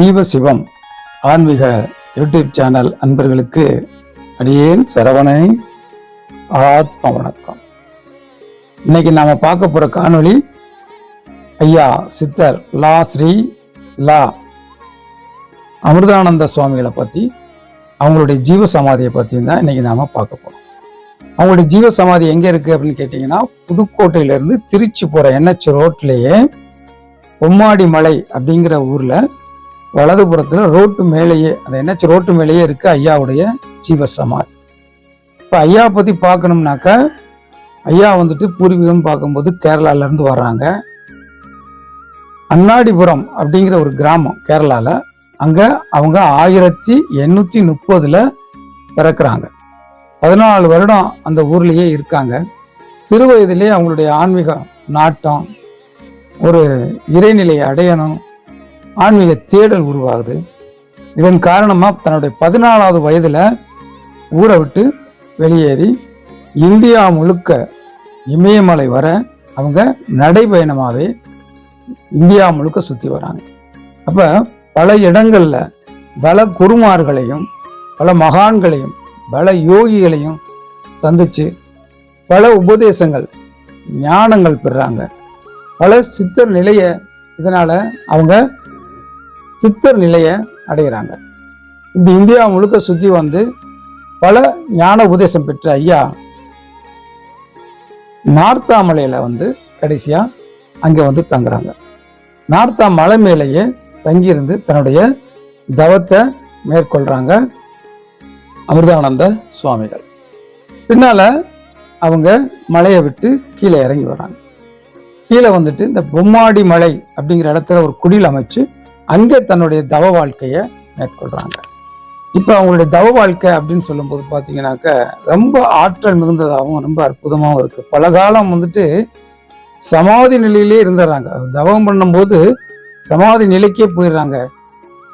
ஜீவ சிவம் ஆன்மீக YouTube channel அன்பர்களுக்கு அடியேன் சரவணனை ஆத்ம வணக்கம். இன்னைக்கு நாம பார்க்க போற காணொளி ஐயா சித்தர் லா ஸ்ரீ லா அமிர்தானந்த சுவாமிகளை பத்தி அவங்களுடைய ஜீவ சமாதியை பத்தி தான் இன்னைக்கு நாம பார்க்க போறோம். அவங்களுடைய ஜீவ சமாதி எங்க இருக்கு அப்படின்னு கேட்டீங்கன்னா புதுக்கோட்டையில இருந்து திருச்சி போற என்ஹெச் ரோட்லயே பொம்மாடி மலை அப்படிங்கிற ஊர்ல வலதுபுறத்தில் ரோட்டு மேலேயே அந்த என்ஹெச் ரோட்டு மேலேயே இருக்கு ஐயாவுடைய ஜீவ சமாதி இப்போ ஐயா பற்றி பார்க்கணும்னாக்கா ஐயா வந்துட்டு பூர்வீகம் பார்க்கும்போது கேரளால இருந்து வர்றாங்க. அண்ணாடிபுரம் அப்படிங்கிற ஒரு கிராமம் கேரளாவில் அங்கே அவங்க ஆயிரத்தி எண்ணூற்றி முப்பதில் பிறக்கிறாங்க. பதினாலு வருடம் அந்த ஊர்லேயே இருக்காங்க. சிறு வயதிலே அவங்களுடைய ஆன்மீக நாட்டம் ஒரு இறைநிலையை அடையணும் ஆன்மீக தேடல் உருவாகுது. இதன் காரணமாக தன்னுடைய பதினாலாவது வயதில் ஊரை விட்டு வெளியேறி இந்தியா முழுக்க இமயமலை வர அவங்க நடைபயணமாகவே இந்தியா முழுக்க சுற்றி வராங்க. அப்போ பல இடங்களில் பல குருமார்களையும் பல மகான்களையும் பல யோகிகளையும் சந்திச்சு பல உபதேசங்கள் ஞானங்கள் பெறாங்க. பல சித்தர் நிலையை இதனால் அவங்க சித்தர் நிலைய அடைகிறாங்க. இப்படி இந்தியா முழுக்க சுற்றி வந்து பல ஞான உபதேசம் பெற்ற ஐயா நார்த்தாமலையில் வந்து கடைசியா அங்கே வந்து தங்குறாங்க. நார்த்தா மலை மேலேயே தங்கியிருந்து தன்னுடைய தவத்தை மேற்கொள்றாங்க அமிர்தானந்த சுவாமிகள். பின்னால அவங்க மலையை விட்டு கீழே இறங்கி வராங்க கீழே வந்துட்டு இந்த பொம்மாடி மலை அப்படிங்கிற இடத்துல ஒரு குடில் அமைச்சு அங்கே தன்னுடைய தவ வாழ்க்கையை மேற்கொள்கிறாங்க இப்போ அவங்களுடைய தவ வாழ்க்கை அப்படின்னு சொல்லும்போது பார்த்தீங்கன்னாக்க ரொம்ப ஆற்றல் மிகுந்ததாகவும் ரொம்ப அற்புதமாகவும் இருக்குது பல காலம் வந்துட்டு சமாதி நிலையிலே இருந்துடுறாங்க தவம் பண்ணும்போது சமாதி நிலைக்கே போயிடுறாங்க.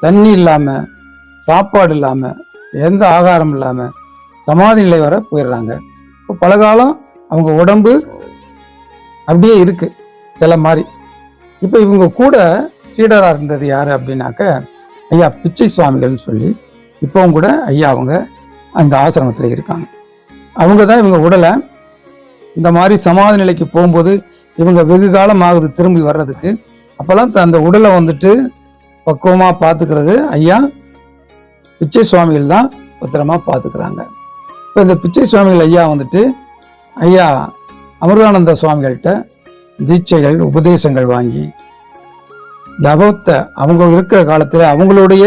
தண்ணி இல்லாமல் சாப்பாடு இல்லாமல் எந்த ஆகாரம் இல்லாமல் சமாதி நிலை வர போயிடுறாங்க. இப்போ பல காலம் அவங்க உடம்பு அப்படியே இருக்குது சில மாதிரி இப்போ இவங்க கூட சீடராக இருந்தது யாரு அப்படின்னாக்க ஐயா பிச்சை சுவாமிகள்னு சொல்லி இப்போவும் கூட ஐயா அவங்க அந்த ஆசிரமத்தில் இருக்காங்க. அவங்க தான் இவங்க உடலை இந்த மாதிரி சமாதி நிலைக்கு போகும்போது இவங்க வெகு காலம் ஆகுது திரும்பி வர்றதுக்கு. அப்போல்லாம் அந்த உடலை வந்துட்டு பக்குவமாக பார்த்துக்கிறது ஐயா பிச்சை சுவாமிகள் தான் பத்திரமா பார்த்துக்கிறாங்க. இப்போ இந்த பிச்சை சுவாமிகள் ஐயா வந்துட்டு ஐயா அமிர்தானந்த சுவாமிகள்கிட்ட தீட்சைகள் உபதேசங்கள் வாங்கி தவத்தை அவங்க இருக்கிற காலத்தில் அவங்களுடைய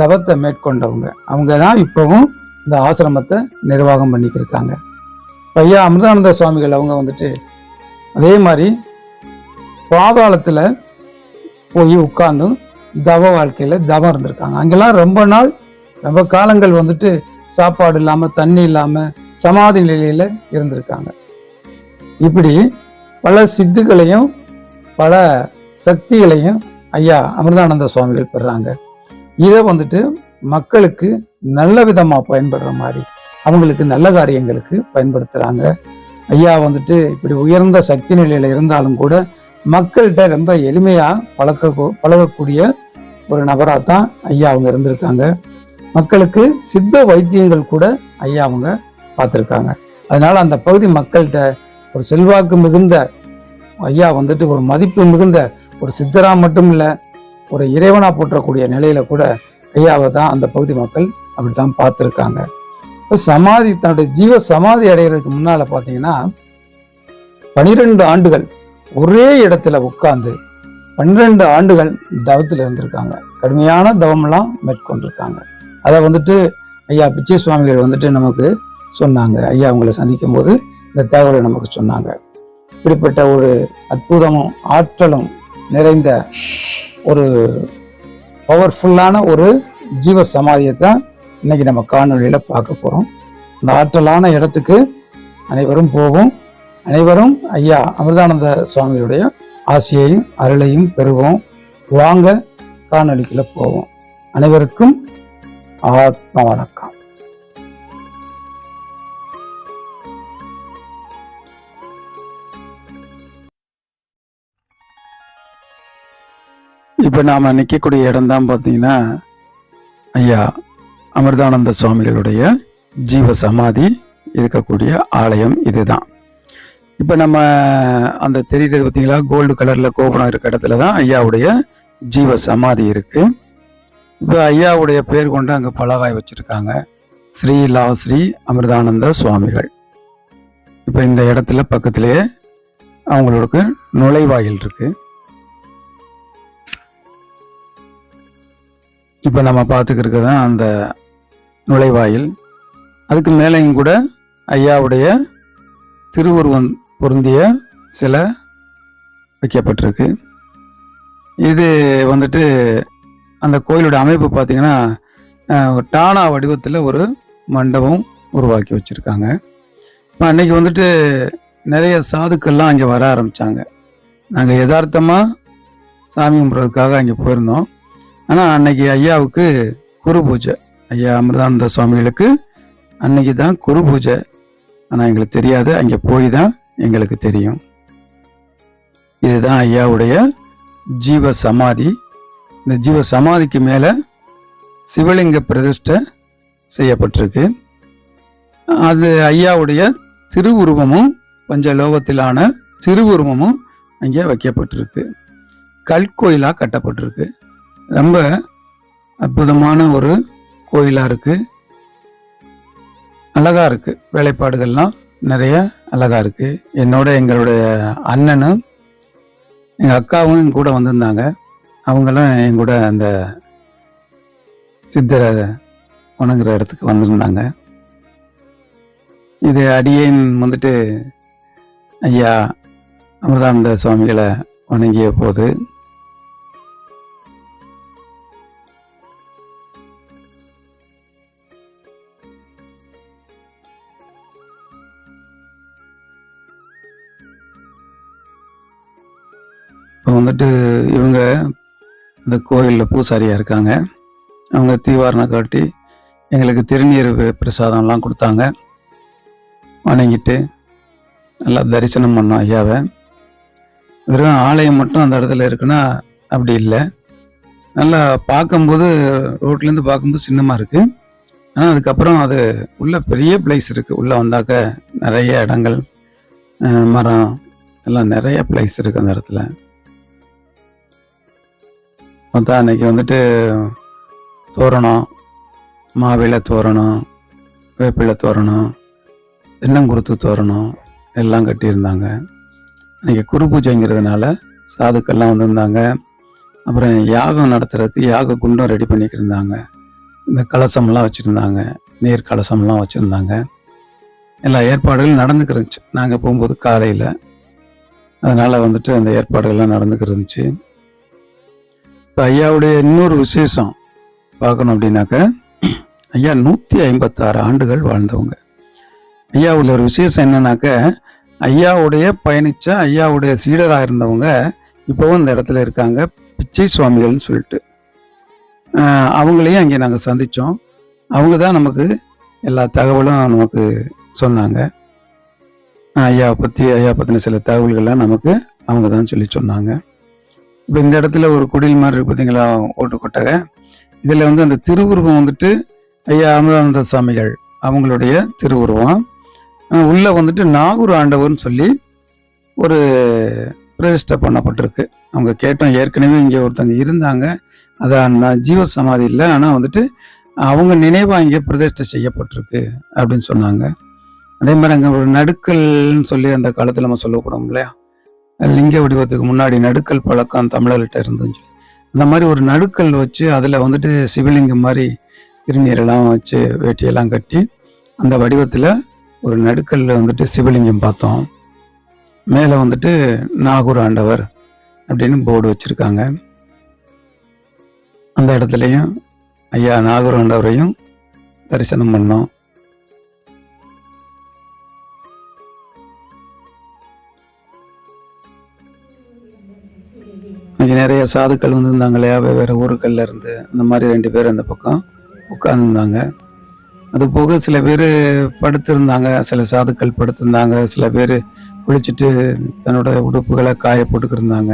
தவத்தை மேற்கொண்டவங்க. அவங்க தான் இப்போவும் இந்த ஆசிரமத்தை நிர்வாகம் பண்ணிக்கிட்டு இருக்காங்க. இப்ப ஐயா அமிர்தானந்த சுவாமிகள் அவங்க வந்துட்டு அதே மாதிரி பாதாளத்தில் போய் உட்கார்ந்து தவ வாழ்க்கையில் தவம் இருந்திருக்காங்க. அங்கெல்லாம் ரொம்ப நாள் ரொம்ப காலங்கள் வந்துட்டு சாப்பாடு இல்லாமல் தண்ணி இல்லாமல் சமாதி நிலையில் இருந்திருக்காங்க. இப்படி பல சித்துக்களையும் பல சக்திகளையும் ஐயா அமிர்தானந்த சுவாமிகள் பெறாங்க. இதை வந்துட்டு மக்களுக்கு நல்ல விதமாக பயன்படுற மாதிரி அவங்களுக்கு நல்ல காரியங்களுக்கு பயன்படுத்துகிறாங்க ஐயா வந்துட்டு இப்படி உயர்ந்த சக்தி நிலையில் இருந்தாலும் கூட மக்கள்கிட்ட ரொம்ப எளிமையாக பழக்க பழகக்கூடிய ஒரு நபராக தான் ஐயா அவங்க இருந்திருக்காங்க. மக்களுக்கு சித்த வைத்தியங்கள் கூட ஐயா அவங்க பார்த்துருக்காங்க. அதனால் அந்த பகுதி மக்கள்கிட்ட ஒரு செல்வாக்கு மிகுந்த ஐயா வந்துட்டு ஒரு மதிப்பு மிகுந்த ஒரு சித்தரா மட்டும் இல்ல ஒரு இறைவனா போற்றக்கூடிய நிலையில கூட கையாவை தான் அந்த பகுதி மக்கள் அப்படித்தான் பார்த்துருக்காங்க. இப்போ சமாதி தன்னுடைய ஜீவ சமாதி அடைகிறதுக்கு முன்னால பார்த்தீங்கன்னா பனிரெண்டு ஆண்டுகள் ஒரே இடத்துல உட்கார்ந்து பன்னிரெண்டு ஆண்டுகள் தவத்தில் இருந்திருக்காங்க. கடுமையான தவமெல்லாம் மேற்கொண்டிருக்காங்க. அதை வந்துட்டு ஐயா பிச்சை சுவாமிகள் வந்துட்டு நமக்கு சொன்னாங்க. ஐயா அவங்களை சந்திக்கும் போது இந்த தகவலை நமக்கு சொன்னாங்க. இப்படிப்பட்ட ஒரு அற்புதமும் ஆற்றலும் நிறைந்த ஒரு பவர்ஃபுல்லான ஒரு ஜீவ சமாதியை தான் இன்னைக்கு நம்ம காணொலியில் பார்க்க போகிறோம் இந்த ஆற்றலான இடத்துக்கு அனைவரும் போவோம். அனைவரும் ஐயா அமிர்தானந்த சுவாமியுடைய ஆசையையும் அருளையும் பெறுவோம். வாங்க காணொலிக்குள்ள போவோம். அனைவருக்கும் ஆத்ம வணக்கம். இப்போ நாம் நிற்கக்கூடிய இடம் தான் பார்த்தீங்கன்னா ஐயா அமிர்தானந்த சுவாமிகளுடைய ஜீவ சமாதி இருக்கக்கூடிய ஆலயம் இதுதான். இப்போ நம்ம அந்த தெரியுறது பார்த்தீங்களா கோல்டு கலரில் கோபுரம் இருக்க இடத்துல தான் ஐயாவுடைய ஜீவ சமாதி இருக்குது இப்போ ஐயாவுடைய பேர் கொண்டு அங்கே பலகாய் வச்சுருக்காங்க. ஸ்ரீ லா ஸ்ரீ அமிர்தானந்த சுவாமிகள். இப்போ இந்த இடத்துல பக்கத்திலே அவங்களுக்கு நுழைவாயில் இருக்குது இப்போ நம்ம பார்த்துக்கிறது தான் அந்த நுழைவாயில். அதுக்கு மேலேயும் கூட ஐயாவுடைய திருவுருவம் பொருந்திய சில வைக்கப்பட்டிருக்கு. இது வந்துட்டு அந்த கோயிலோட அமைப்பு பார்த்தீங்கன்னா டானா வடிவத்தில் ஒரு மண்டபம் உருவாக்கி வச்சுருக்காங்க. இப்போ அன்னைக்கு வந்துட்டு நிறைய சாதுக்கள்லாம் அங்கே வர ஆரம்பித்தாங்க நாங்கள் யதார்த்தமாக சாமி கும்பிட்றதுக்காக அங்கே போயிருந்தோம். ஆனால் அன்னைக்கு ஐயாவுக்கு குரு பூஜை. ஐயா அமிர்தானந்த சுவாமிகளுக்கு அன்னைக்கு தான் குரு பூஜை. ஆனால் எங்களுக்கு தெரியாது. அங்கே போய் தான் எங்களுக்கு தெரியும். இதுதான் ஐயாவுடைய ஜீவ சமாதி இந்த ஜீவ சமாதிக்கு மேலே சிவலிங்க பிரதிஷ்டை செய்யப்பட்டிருக்கு. அது ஐயாவுடைய திருவுருவமும் பஞ்சலோகத்திலான திருவுருவமும் அங்கே வைக்கப்பட்டிருக்கு. கல்கோயிலாக கட்டப்பட்டிருக்கு. ரொம்ப அற்புதமான ஒரு கோயிலாக இருக்குது அழகா இருக்குது வேலைப்பாடுகள்லாம் நிறைய அழகா இருக்குது என்னோட எங்களுடைய அண்ணனும் எங்கள் அக்காவும் என் கூட வந்திருந்தாங்க. அவங்களும் என் கூட அந்த சித்தரை வணங்குற இடத்துக்கு வந்திருந்தாங்க. இது அடியேன் வந்துட்டு ஐயா அமிர்தானந்த சுவாமிகளை வணங்கிய போது இப்போ வந்துட்டு இவங்க இந்த கோயிலில் பூசாரியாக இருக்காங்க. அவங்க தீவாரணம் காட்டி எங்களுக்கு திருநீர் பிரசாதம்லாம் கொடுத்தாங்க. வணங்கிட்டு நல்லா தரிசனம் பண்ணோம் ஐயாவை. வெறும் ஆலயம் மட்டும் அந்த இடத்துல இருக்குன்னா அப்படி இல்லை. நல்லா பார்க்கும்போது ரோட்லேருந்து பார்க்கும்போது சின்னமாக இருக்குது ஆனால் அதுக்கப்புறம் அது உள்ள பெரிய பிளேஸ் இருக்குது உள்ளே வந்தாக்க நிறைய இடங்கள் மரம் எல்லாம் நிறைய பிளேஸ் இருக்குது அந்த இடத்துல. மொத்தம் அன்னைக்கு வந்துட்டு தோரணம் மாவிளை தோரணம் வேப்பிலை தோரணம் தென்னங்குருத்து தோரணம் எல்லாம் கட்டியிருந்தாங்க. அன்றைக்கி குரு பூஜைங்கிறதுனால சாதுக்கள்லாம் வந்திருந்தாங்க. அப்புறம் யாகம் நடத்துறதுக்கு யாக குண்டம் ரெடி பண்ணிக்கிட்டு இருந்தாங்க இந்த கலசம்லாம் வச்சுருந்தாங்க நீர் கலசம்லாம் வச்சுருந்தாங்க. எல்லா ஏற்பாடுகளும் நடந்துக்கிருந்துச்சு நாங்கள் போகும்போது காலையில். அதனால் வந்துட்டு அந்த ஏற்பாடுகள்லாம் நடந்துக்கிருந்துச்சு இப்போ ஐயாவுடைய இன்னொரு விசேஷம் பார்க்கணும் அப்படின்னாக்க ஐயா நூற்றி ஐம்பத்தாறு ஆண்டுகள் வாழ்ந்தவங்க. ஐயாவுடைய ஒரு விசேஷம் என்னன்னாக்க ஐயாவுடைய பயணித்த ஐயாவுடைய சீடராக இருந்தவங்க இப்போவும் இந்த இடத்துல இருக்காங்க பிச்சை சுவாமிகள்னு சொல்லிட்டு. அவங்களையும் அங்கே நாங்கள் சந்தித்தோம் அவங்க தான் நமக்கு எல்லா தகவலும் நமக்கு சொன்னாங்க. ஐயாவை பற்றி ஐயா பற்றின சில தகவல்கள்லாம் நமக்கு அவங்க தான் சொல்லி சொன்னாங்க. இப்போ இந்த இடத்துல ஒரு குடில் மாதிரி இருக்கு பார்த்தீங்களா ஓட்டு கொட்டகை. இதில் வந்து அந்த திருவுருவம் வந்துட்டு ஐயா அமுதானந்த சாமிகள் அவங்களுடைய திருவுருவம். உள்ளே வந்துட்டு நாகூர் ஆண்டவர்னு சொல்லி ஒரு பிரதிஷ்டை பண்ணப்பட்டிருக்கு. அவங்க கேட்டோம் ஏற்கனவே இங்கே ஒருத்தங்க இருந்தாங்க. அதான் நான் ஜீவ சமாதி இல்லை ஆனால் வந்துட்டு அவங்க நினைவாக இங்கே பிரதிஷ்டை செய்யப்பட்டிருக்கு அப்படின்னு சொன்னாங்க. அதே மாதிரி அங்கே ஒரு நடுக்கல்னு சொல்லி அந்த காலத்தில் நம்ம சொல்லக்கூடும் இல்லையா? லிங்க வடிவத்துக்கு முன்னாடி நடுக்கல் பழக்கம் தமிழர்கிட்ட இருந்துச்சு. அந்த மாதிரி ஒரு நடுக்கல் வச்சு அதில் வந்துட்டு சிவலிங்கம் மாதிரி திருநீரெல்லாம் வச்சு வேட்டியெல்லாம் கட்டி அந்த வடிவத்தில் ஒரு நடுக்கல்ல வந்துட்டு சிவலிங்கம் பார்த்தோம். மேலே வந்துட்டு நாகூர் ஆண்டவர் அப்படின்னு போர்டு வச்சுருக்காங்க. அந்த இடத்துலையும் ஐயா நாகூர் ஆண்டவரையும் தரிசனம் பண்ணோம். இங்கே நிறைய சாதுக்கள் வந்திருந்தாங்க இல்லையா வெவ்வேறு ஊருக்கள்ல இருந்து அந்த மாதிரி ரெண்டு பேர் அந்த பக்கம் உட்காந்துருந்தாங்க அது போக சில பேர் படுத்திருந்தாங்க சில சாதுக்கள் படுத்திருந்தாங்க சில பேர் குளிச்சுட்டு தன்னோட உடுப்புகளை காய போட்டுக்கிருந்தாங்க.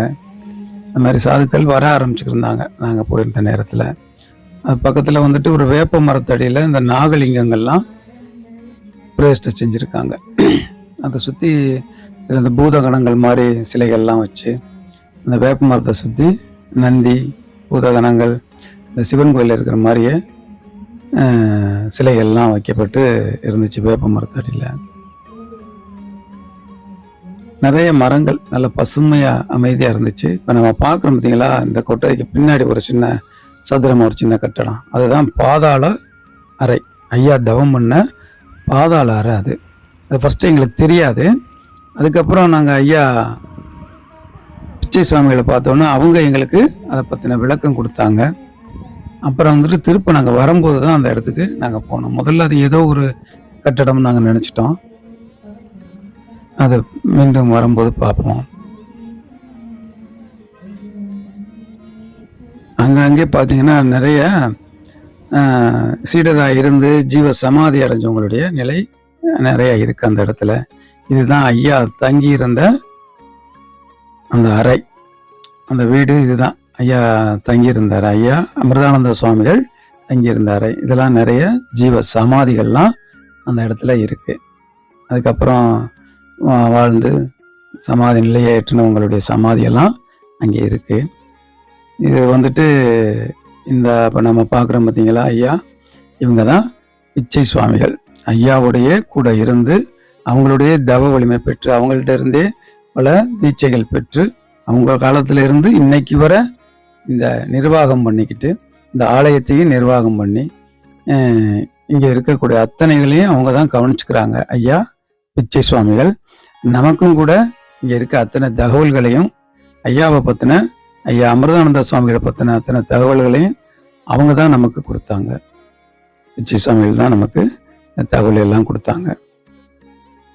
இந்த மாதிரி சாதுக்கள் வர ஆரம்பிச்சுக்கிருந்தாங்க நாங்கள் போயிருந்த நேரத்தில். அது பக்கத்தில் வந்துட்டு ஒரு வேப்ப மரத்தடியில் இந்த நாகலிங்கங்கள்லாம் பிரதிஷ்டை செஞ்சுருக்காங்க. அதை சுற்றி சில இந்த பூதகணங்கள் மாதிரி சிலைகள்லாம் வச்சு அந்த வேப்ப மரத்தை சுற்றி நந்தி பூதகணங்கள் இந்த சிவன் கோயிலில் இருக்கிற மாதிரியே சிலைகள்லாம் வைக்கப்பட்டு இருந்துச்சு வேப்ப மரத்தடியில் நிறைய மரங்கள் நல்ல பசுமையாக அமைதியாக இருந்துச்சு. இப்போ நம்ம பார்க்குறோம் பார்த்தீங்களா இந்த கொட்டைக்கு பின்னாடி ஒரு சின்ன சதுரமாக ஒரு சின்ன கட்டடம். அதுதான் பாதாள அறை. ஐயா தவம் பண்ண பாதாள அறை அது. அது ஃபஸ்ட்டு எங்களுக்கு தெரியாது. அதுக்கப்புறம் நாங்கள் ஐயா பிச்சை சுவாமிகளை பார்த்தோன்னே அவங்க எங்களுக்கு அதை பற்றின விளக்கம் கொடுத்தாங்க. அப்புறம் வந்துட்டு திருப்ப நாங்கள் வரும்போது தான் அந்த இடத்துக்கு நாங்கள் போனோம். முதல்ல அது ஏதோ ஒரு கட்டடம் நாங்கள் நினச்சிட்டோம். அதை மீண்டும் வரும்போது பார்ப்போம். அங்கங்கே பார்த்தீங்கன்னா நிறைய சீடராக இருந்து ஜீவ சமாதி அடைஞ்சவங்களுடைய நிலை நிறைய இருக்கு அந்த இடத்துல. இதுதான் ஐயா தங்கி இருந்த அந்த அறை அந்த வீடு இதுதான். ஐயா தங்கியிருந்தார். ஐயா அமிர்தானந்த சுவாமிகள் தங்கியிருந்த அறை இதெல்லாம் நிறைய ஜீவ சமாதிகள்லாம் அந்த இடத்துல இருக்கு. அதுக்கப்புறம் வா- வாழ்ந்து சமாதி நிலையை எட்டினவங்களுடைய சமாதியெல்லாம் அங்கே இருக்கு. இது வந்துட்டு இந்த இப்போ நம்ம பார்க்குறோம் பார்த்தீங்களா ஐயா? இவங்க தான் பிச்சை சுவாமிகள். ஐயாவுடைய கூட இருந்து அவங்களுடைய தவ வலிமை பெற்று அவங்கள்ட்ட இருந்தே பல தீட்சைகள் பெற்று அவங்க காலத்திலிருந்து இன்னைக்கு வர இந்த நிர்வாகம் பண்ணிக்கிட்டு இந்த ஆலயத்தையும் நிர்வாகம் பண்ணி இங்கே இருக்கக்கூடிய அத்தனைகளையும் அவங்க தான் கவனிச்சுக்கிறாங்க. ஐயா பிச்சை சுவாமிகள் நமக்கும் கூட இங்கே இருக்க அத்தனை தகவல்களையும் ஐயாவை பற்றின ஐயா அமிர்தானந்த சுவாமிகளை பற்றின அத்தனை தகவல்களையும் அவங்க தான் நமக்கு கொடுத்தாங்க. பிச்சை சுவாமிகள் தான் நமக்கு இந்த தகவல் எல்லாம் கொடுத்தாங்க.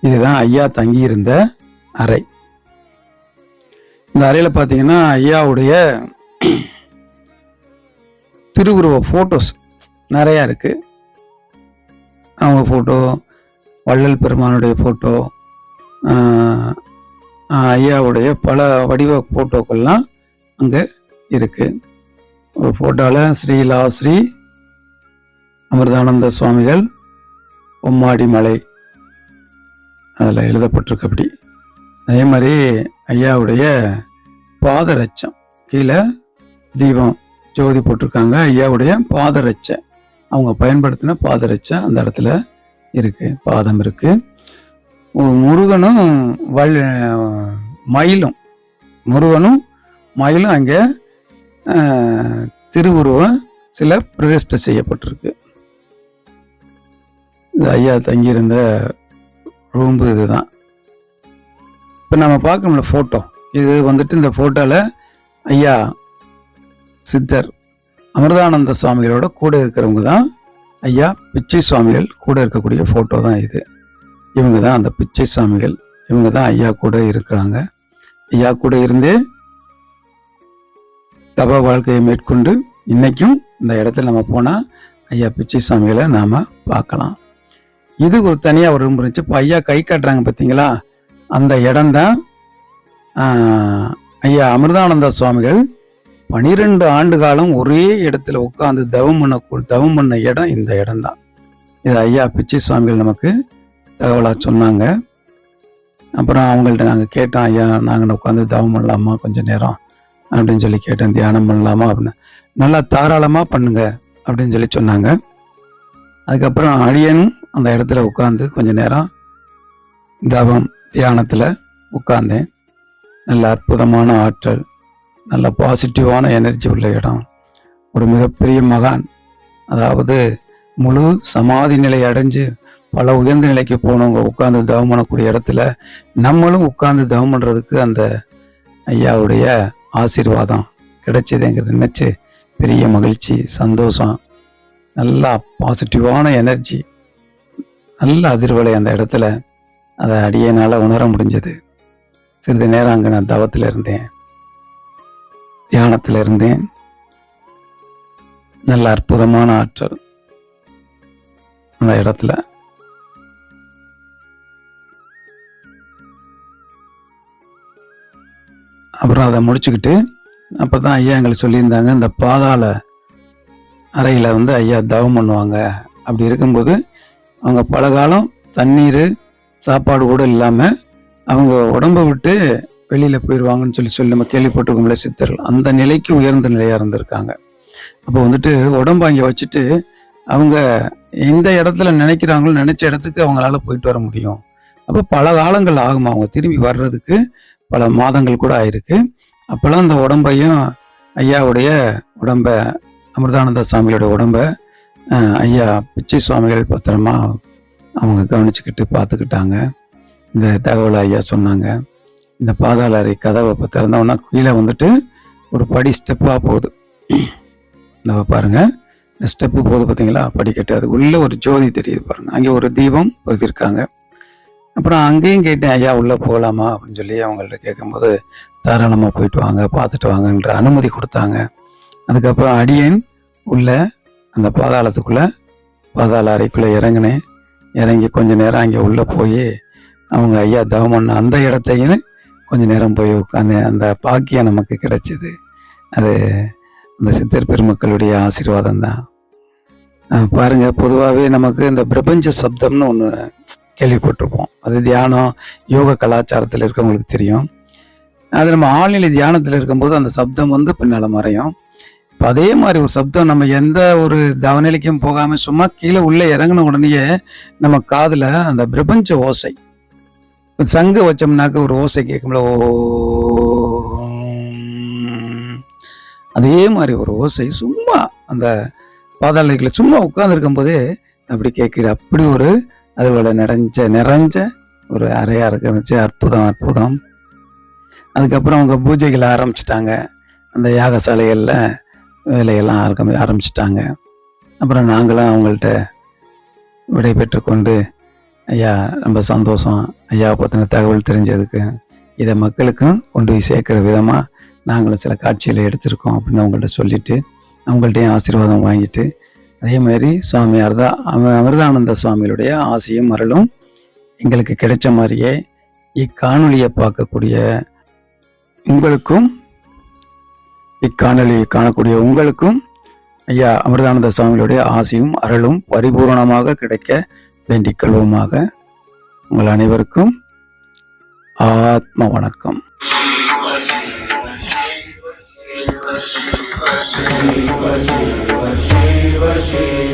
இதுதான் ஐயா தங்கியிருந்த அறை. இந்த அறையில் பார்த்தீங்கன்னா ஐயாவுடைய திருவுருவ ஃபோட்டோஸ் நிறையா இருக்குது அவங்க ஃபோட்டோ வள்ளல் பெருமானுடைய ஃபோட்டோ ஐயாவுடைய பல வடிவ ஃபோட்டோக்கள்லாம் அங்கே இருக்குது ஒரு ஃபோட்டோவில் ஸ்ரீலா ஸ்ரீ அமிர்தானந்த சுவாமிகள் பொம்மாடி மலை. அதில் எழுதப்பட்டிருக்கு அப்படி அதே மாதிரி ஐயாவுடைய பாதரட்சம் கீழே தீபம் ஜோதி போட்டிருக்காங்க. ஐயாவுடைய பாதரட்சை அவங்க பயன்படுத்தின பாதரட்சை அந்த இடத்துல இருக்கு. பாதம் இருக்கு. முருகனும் வல் மயிலும். முருகனும் மயிலும் அங்கே திருவுருவம் சில பிரதிஷ்டை செய்யப்பட்டிருக்கு. இது ஐயா தங்கியிருந்த ரூம்பு இதுதான். இப்போ நம்ம பார்க்கணும்ல ஃபோட்டோ இது வந்துட்டு இந்த ஃபோட்டோவில் ஐயா சித்தர் அமிர்தானந்த சுவாமிகளோட கூட இருக்கிறவங்க தான் ஐயா பிச்சை சுவாமிகள் கூட இருக்கக்கூடிய ஃபோட்டோ தான் இது. இவங்க தான் அந்த பிச்சை சுவாமிகள். இவங்க தான் ஐயா கூட இருக்கிறாங்க. ஐயா கூட இருந்தே தப வாழ்க்கையை மேற்கொண்டு இன்னைக்கும் இந்த இடத்துல நம்ம போனால் ஐயா பிச்சை சுவாமிகளை நாம் பார்க்கலாம். இது ஒரு தனியாக ஒரு ரூம் இருந்துச்சு. இப்போ ஐயா கை காட்டுறாங்க பார்த்தீங்களா அந்த இடம்தான் ஐயா அமிர்தானந்த சுவாமிகள் பனிரெண்டு ஆண்டு காலம் ஒரே இடத்துல உட்காந்து தவம் பண்ண தவம் பண்ண இடம் இந்த இடம்தான். இது ஐயா பிச்சை சுவாமிகள் நமக்கு தகவலாக சொன்னாங்க. அப்புறம் அவங்கள்ட்ட நாங்கள் கேட்டோம் ஐயா நாங்கள் உட்காந்து தவம் பண்ணலாமா? கொஞ்சம் நேரம். அப்படின்னு சொல்லி கேட்டேன் தியானம் பண்ணலாமா? அப்படின்னு. நல்லா தாராளமாக பண்ணுங்க அப்படின்னு சொல்லி சொன்னாங்க. அதுக்கப்புறம் அழியனும் அந்த இடத்துல உட்காந்து கொஞ்சம் நேரம் தவம் தியானத்தில் உட்கார்ந்தேன். நல்ல அற்புதமான ஆற்றல் நல்ல பாசிட்டிவான எனர்ஜி உள்ள இடம். ஒரு மிகப்பெரிய மகான். அதாவது முழு சமாதி நிலை அடைஞ்சு பல உயர்ந்த நிலைக்கு போனவங்க உட்கார்ந்து தவம் பண்ணக்கூடிய இடத்துல நம்மளும் உட்கார்ந்து தவம் பண்ணுறதுக்கு அந்த ஐயாவுடைய ஆசீர்வாதம் கிடைச்சதுங்கிறத நினச்சி பெரிய மகிழ்ச்சி சந்தோஷம் நல்லா பாசிட்டிவான எனர்ஜி நல்ல அதிர்வலை அந்த இடத்துல அதை அடியனால உணர முடிஞ்சது. சிறிது நேரம் அங்கே நான் தவத்தில் இருந்தேன். தியானத்தில் இருந்தேன். நல்ல அற்புதமான ஆற்றல் அந்த இடத்துல. அப்புறம் அதை முடிச்சுக்கிட்டு அப்போ தான் ஐயா எங்களுக்கு சொல்லியிருந்தாங்க இந்த பாதாள அறையில் வந்து ஐயா தவம் பண்ணுவாங்க. அப்படி இருக்கும்போது அவங்க பல காலம் தண்ணீர் சாப்பாடு கூட இல்லாமல் அவங்க உடம்பை விட்டு வெளியில் போயிடுவாங்கன்னு சொல்லி சொல்லி நம்ம கேள்விப்பட்டிருக்கோம்ல சித்தர்கள். அந்த நிலைக்கு உயர்ந்த நிலையாக இருந்திருக்காங்க. அப்போ வந்துட்டு உடம்பு அங்கே வச்சுட்டு அவங்க எந்த இடத்துல நினைக்கிறாங்களோ நினைச்ச இடத்துக்கு அவங்களால போயிட்டு வர முடியும். அப்போ பல காலங்கள் ஆகும் அவங்க திரும்பி வர்றதுக்கு? பல மாதங்கள் கூட ஆயிருக்கு. அப்போல்லாம் அந்த உடம்பையும் ஐயாவுடைய உடம்ப அமிர்தானந்த சாமியோட உடம்ப ஐயா பிச்சை சுவாமிகள் பத்திரமா அவங்க கவனிச்சுக்கிட்டு பார்த்துக்கிட்டாங்க. இந்த தகவலை ஐயா சொன்னாங்க. இந்த பாதாள அறை கதவை இப்போ திறந்தோன்னா கீழே வந்துட்டு ஒரு படி ஸ்டெப்பாக போகுது. இந்த பாருங்கள் இந்த ஸ்டெப்பு போகுது பார்த்தீங்களா படிக்கட்டு அது உள்ளே ஒரு ஜோதி தெரியுது பாருங்கள் அங்கே ஒரு தீபம் பொருத்திருக்காங்க. அப்புறம் அங்கேயும் கேட்டேன் ஐயா உள்ளே போகலாமா அப்படின்னு சொல்லி அவங்கள்ட்ட கேட்கும்போது தாராளமாக போயிட்டு வாங்க பார்த்துட்டு வாங்கன்ற அனுமதி கொடுத்தாங்க. அதுக்கப்புறம் அடியேன் உள்ள அந்த பாதாளத்துக்குள்ளே பாதாள அறைக்குள்ளே இறங்கினேன். இறங்கி கொஞ்ச நேரம் அங்கே உள்ளே போய் அவங்க ஐயா தவம் பண்ண அந்த இடத்தையும் கொஞ்ச நேரம் போய் உட்காந்து அந்த பாக்கியம் நமக்கு கிடைச்சிது. அது அந்த சித்தர் பெருமக்களுடைய ஆசீர்வாதம் தான். பாருங்கள் பொதுவாகவே நமக்கு இந்த பிரபஞ்ச சப்தம்னு ஒன்று கேள்விப்பட்டிருப்போம். அது தியானம் யோக கலாச்சாரத்தில் இருக்கவங்களுக்கு தெரியும். அது நம்ம ஆழ்நிலை தியானத்தில் இருக்கும்போது அந்த சப்தம் வந்து பின்னால் மறையும். இப்போ அதே மாதிரி ஒரு சப்தம் நம்ம எந்த ஒரு தவநிலைக்கும் போகாமல் சும்மா கீழே உள்ளே இறங்கின உடனேயே நம்ம காதில் அந்த பிரபஞ்ச ஓசை. இப்ப சங்கு வச்சோம்னாக்க ஒரு ஓசை கேட்கும்ல ஓ அதே மாதிரி ஒரு ஓசை சும்மா அந்த பாதாளிகளை சும்மா உட்காந்துருக்கும் போதே அப்படி கேட்குது அப்படி ஒரு அதோட நிறைஞ்ச நிறைஞ்ச ஒரு அறையாக இருந்துச்சு அற்புதம் அற்புதம். அதுக்கப்புறம் அவங்க பூஜைகளை ஆரம்பிச்சிட்டாங்க. அந்த யாகசாலைகளில் வேலையெல்லாம் ஆரம்பி ஆரம்பிச்சிட்டாங்க. அப்புறம் நாங்களும் அவங்கள்ட்ட விடை பெற்றுக்கொண்டு ஐயா ரொம்ப சந்தோஷம். ஐயாவை பற்றின தகவல் தெரிஞ்சதுக்கு இதை மக்களுக்கும் கொண்டு போய் சேர்க்குற விதமாக நாங்களும் சில காட்சிகளை எடுத்திருக்கோம் அப்படின்னு அவங்கள்ட்ட சொல்லிவிட்டு அவங்கள்ட்டையும் ஆசீர்வாதம் வாங்கிட்டு அதே மாதிரி சுவாமியார் தான் அமிர்தானந்த சுவாமியுடைய ஆசையும் மரலும் எங்களுக்கு கிடைச்ச மாதிரியே இக்காணொலியை பார்க்கக்கூடிய உங்களுக்கும் இக்காணொலியை காணக்கூடிய உங்களுக்கும் ஐயா அமிர்தானந்த சுவாமிகளுடைய ஆசையும் அருளும் பரிபூரணமாக கிடைக்க வேண்டிக் கொள்வோமாக. உங்கள் அனைவருக்கும் ஆத்ம வணக்கம். Shiva, Shiva, Shiva, Shiva,